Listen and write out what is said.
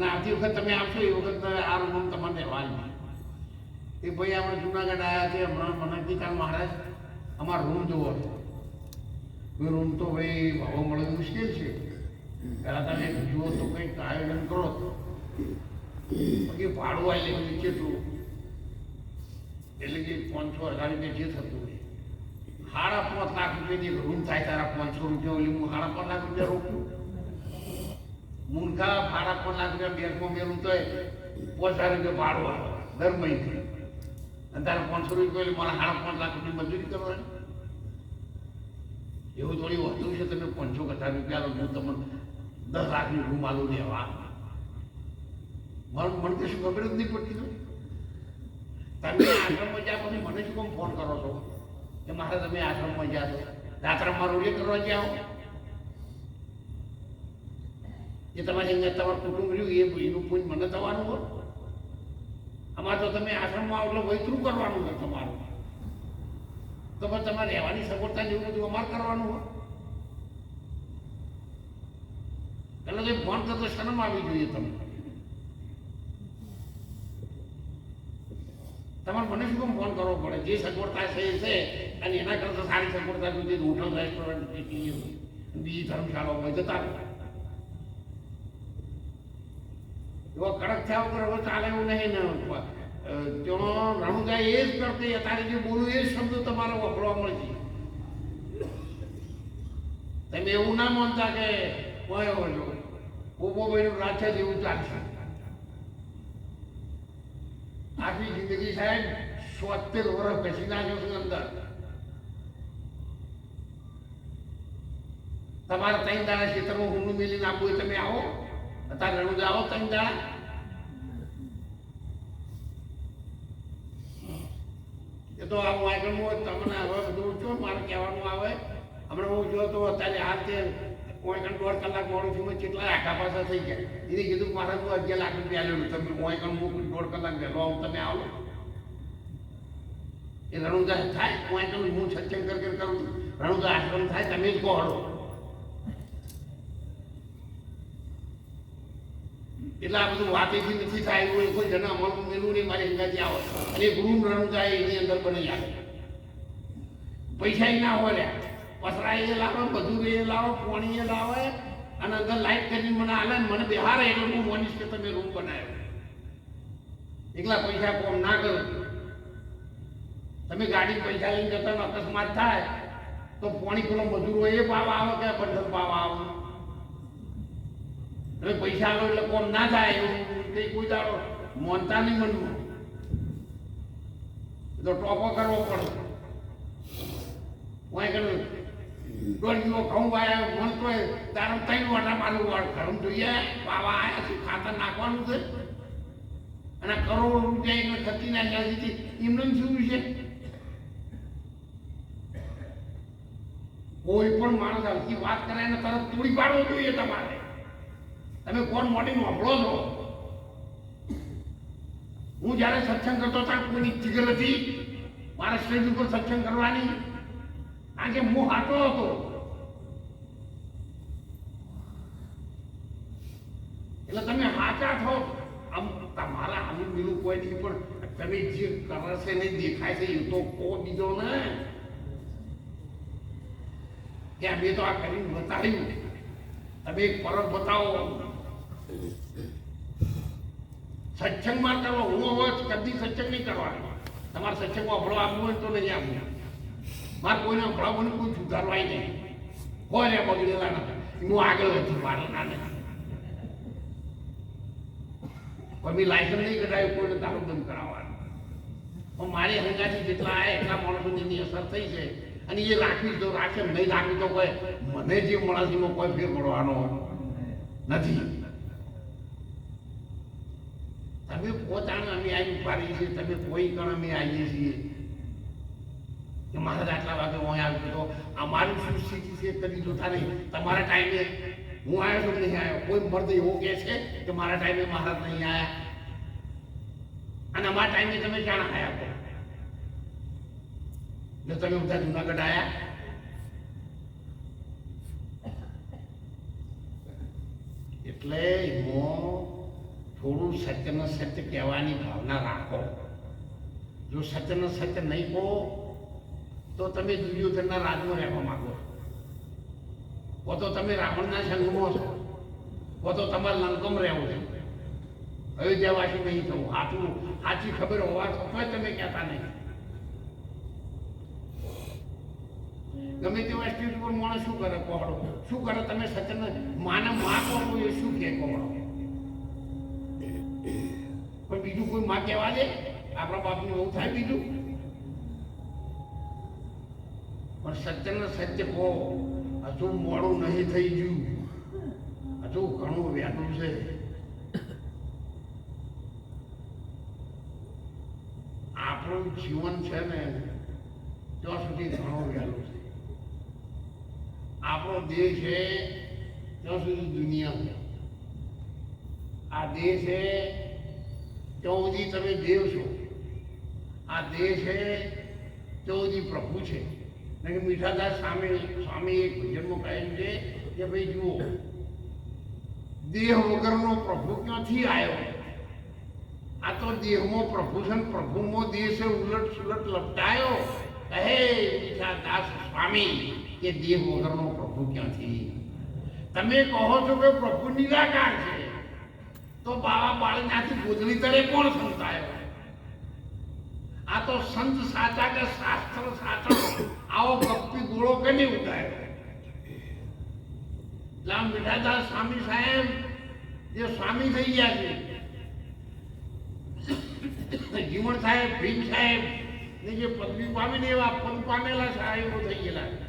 અને આવતી વખત તમે આપશો એ વખત આ રૂમ તમને રહેવાની એ ભાઈ આપણે જુનાગઢ આવ્યા છે, હમણાં મને ગીતા મહારાજ, અમારો રૂમ જોવો છે. રૂમ તો ભાઈ ભાવો મળે મુશ્કેલ છે. પહેલાં તમે જુઓ તો કંઈક આયોજન કરો. બાકી ભાડું આવી લે કેટલું એટલે કે પાંચસો હજાર રૂપિયા જે થતું હોય. સાડા પાંચ લાખ રૂપિયાની રૂમ થાય તારા પાંચસો રૂપિયા ઓલી હું સાડા પાંચ લાખ રૂપિયા રોકું. મૂર્ખા ભાડા પર લાખ બેંકમાં મેલું તો પાંચ રૂપિયા ભાડું આવે દર મહિને અને તારે પાંચસો રૂપિયા એટલે મારા સાડા પાંચ લાખ રૂપિયા મજૂરી કરવાની? એવું થોડી વધુ છે તમે પાંચસો હજાર રૂપિયા હું તમને દસ લાખની રૂમ આલું લેવા મારું મને શું ખબર જ નહીં પડતી તમે આશ્રમમાં જ્યાં પછી મને શું કોમ ફોન કરો છો? કે મારે તમે આશ્રમમાં જ્યાં છો? રાત્રમાં રોડે કરવા જાઓ એ તમારી અંદર તમારું કુટુંબ રહ્યું, એ એનું પૂન મને થવાનું હોય. આમાં તો તમે આશ્રમમાં એટલે વૈતરું કરવાનું હોય તમારું. તો પણ તમારે રહેવાની સગવડતા જેવું બધું અમાર કરવાનું હોય. એટલે તો ફોન કરતો શરમ આવી જોઈએ તમને. તમારે મને શું કેમ ફોન કરવો પડે? જે સગવડતા છે એ છે. અને એના કરતાં સારી સગવડતા જોઈએ હોટલ રેસ્ટોરન્ટ બીજી ધર્મશાળા હોય જતા રહો. એવો કડક થયા વગર હવે ચાલે એવું નહીં ને. ત્યાં એ જ જે બોલું એ શબ્દ તમારે વપરાવા મળે તમે એવું ના માનતા કે ભાઈનું જેવું ચાલશે. આખી જિંદગી સાહેબ સોતેર વર્ષ બેસી નાખ્યો છું અંદર. તમારે ત્રણ દાડા ખેતરમાં ઊંડું મેલી નાખવું તમે આવો. અત્યારે રણુજા આવો ત્રણ દાડા એ તો આ વાયકણમાં તમને હવે બધું છું મારે કહેવાનું આવે હમણાં હું જો તો અત્યારે હાલ તે વાયકણ દોઢ કલાક મોડું છું કેટલા આખા પાછા થઈ ગયા એને કીધું મારે તો અગિયાર લાખ રૂપિયા લેલું તમે વાયકણ મોકલું દોઢ કલાક આવું તમે આવો એ રણુજા થાય હું સત્સંગ કર કરું રણુજા આશ્રમ થાય તમે જ કહો એટલે આ બધું વાતેથી નથી થાય એવું કોઈ જણા અમારું મેલું નહીં, મારી અંગાથી આવે. અને ગૃહ રણું થાય, એની અંદર બની આવે પૈસા ના હોય લ્યા પસરા એ લાવે બધું એ લાવો, પાણી એ લાવે અને અંદર લાઈટ કરીને મને આલે મને બિહાર એટલે હું માનીશ કે તમે રૂમ બનાવ્યો. એકલા પૈસા કોમ ના કરો. તમે ગાડી પૈસા લઈને જતા અકસ્માત થાય, તો પાણી પેલો હોય, એ પાવા આવે કે બંધન પાવા આવે? તમે પૈસા આલો એટલે કોમ ના થાય કઈ કોઈ મોનતા નહીં મનમાં તો ટોપો કરવો પડે. કોઈ કરું કિલો ઘઉં વાયા, મન તો તારે ત્રણ વાટા પાલું વાળ ઘઉં જોઈએ. બાવા આયા છે, ખાતર નાખવાનું છે. અને કરોડ રૂપિયા એટલે થતી નાખ્યા છે એમને શું છે કોઈ પણ માણસ આવતી વાત કરે ને તરત તોડી પાડવો જોઈએ તમારે. તમે કોણ મોટી નોંભળો છો? હું જ્યારે સત્સંગ કરતો હતા, કોઈની ફિકર હતી મારા સ્ટેજ ઉપર સત્સંગ કરવાની. કારણ કે હું હાટો હતો. એટલે તમે હાચા છો. આમ તમારા આનું બીજું કોઈ નહીં, પણ તમે જે કરે છે ને દેખાય છે, એ તો કો બીજો ને. કે અમે તો આ કરીને બતાવ્યું. તમે એક પરત બતાવો. સત્સંગમાં કરો હું હવે કદી સત્સંગ નહીં કરવાનો. તમારે સત્સંગમાં અભળો આપવું હોય તો નહીં આપવું મારે કોઈને અભળાવવાનું કોઈ સુધારવાય નહીં. હોય બગડેલા નથી હું આગળ હતી મારે ના પણ મેં લાયસન્સ નહીં કઢાવ્યું, કોઈને દારૂ બંધ કરાવવાનું. પણ મારી હંગાથી જેટલા આવ્યા એટલા માણસોની એની અસર થઈ છે. અને એ રાખવી તો રાખે, નહીં રાખવી તો કોઈ, મને જે છે કોઈ ફેર પડવાનો નથી. તમે પોતાના અમે આવી પાડીએ છીએ, તમે કોઈ કણ અમે આવીએ છીએ? કે મહારાજ આટલા વાગે હું આવ્યો તો અમારી શું સ્થિતિ છે કદી જોતા નહીં. તમારા ટાઈમે હું આવ્યો છું નહીં આવ્યો? કોઈ મર્દ એવો કહે છે કે મારા ટાઈમે મહારાજ નહીં આવ્યા અને અમારા ટાઈમે તમે ક્યાં આવ્યા જો તમે બધા જુનાગઢ આવ્યા એટલે એમાં થોડું સત્યને સત્ય કહેવાની ભાવના રાખો. જો સત્યને સત્ય નહીં કહો, તો તમે દુર્યોધનના રાજમાં રહેવા માંગો કો તો તમે રાવણના સંઘમાં છો. કો તો તમારે લંકમ રહેવું છે. અયોધ્યાવાસી નહીં થવું. સાચું સાચી ખબર હોવા છતાં તમે કહેતા નહીં. ગમે તેવા સ્ટેજ પર માણસ શું કરે? કોહડો શું કરે? તમે સચન માને માં કહો તો એ શું કહે? કોહડો પણ બીજું કોઈ માં કહેવા દે? આપણા બાપનું એવું થાય બીજું? પણ સત્યને સત્ય કહો, હજુ મોડું નહીં થઈ ગયું. હજુ ઘણું વહેલું છે. આપણું જીવન છે ને, ત્યાં સુધી ઘણું વહેલું છે. આપણો દેશ છે, ત્યાં સુધી દુનિયા છે આ દેશ છે ત્યાં તમે દેવ છો. આ દેશ છે ત્યાં પ્રભુ છે. કે મીઠાદાસ સામે સ્વામી એક ભજનમાં કહ્યું છે કે ભાઈ જુઓ, દેહ વગરનો પ્રભુ ક્યાંથી આવ્યો આ તો દેહમાં પ્રભુ છે પ્રભુમાં દેહ ઉલટ સુલટ લપટાયો. કહે મીઠાદાસ સ્વામી, કે દેહ વગરનો પ્રભુ ક્યાંથી? તમે કહો છો કે પ્રભુ નિરાકાર છે. તો બાવા બાળનાથી ગોદડી તળે કોણ સંતાયો આ તો સંત સાચા કે શાસ્ત્ર સાચો આવો ગપ્પી ગોળો કેને ઉઠાયો એટલે આમ મીઠાદાસ સ્વામી સાહેબ, જે સ્વામી થઈ ગયા છે. જીવણ સાહેબ, ભીમ સાહેબ, ને જે પદવી પામીને એવા પદ પામેલા સાહેબો થઈ ગયેલા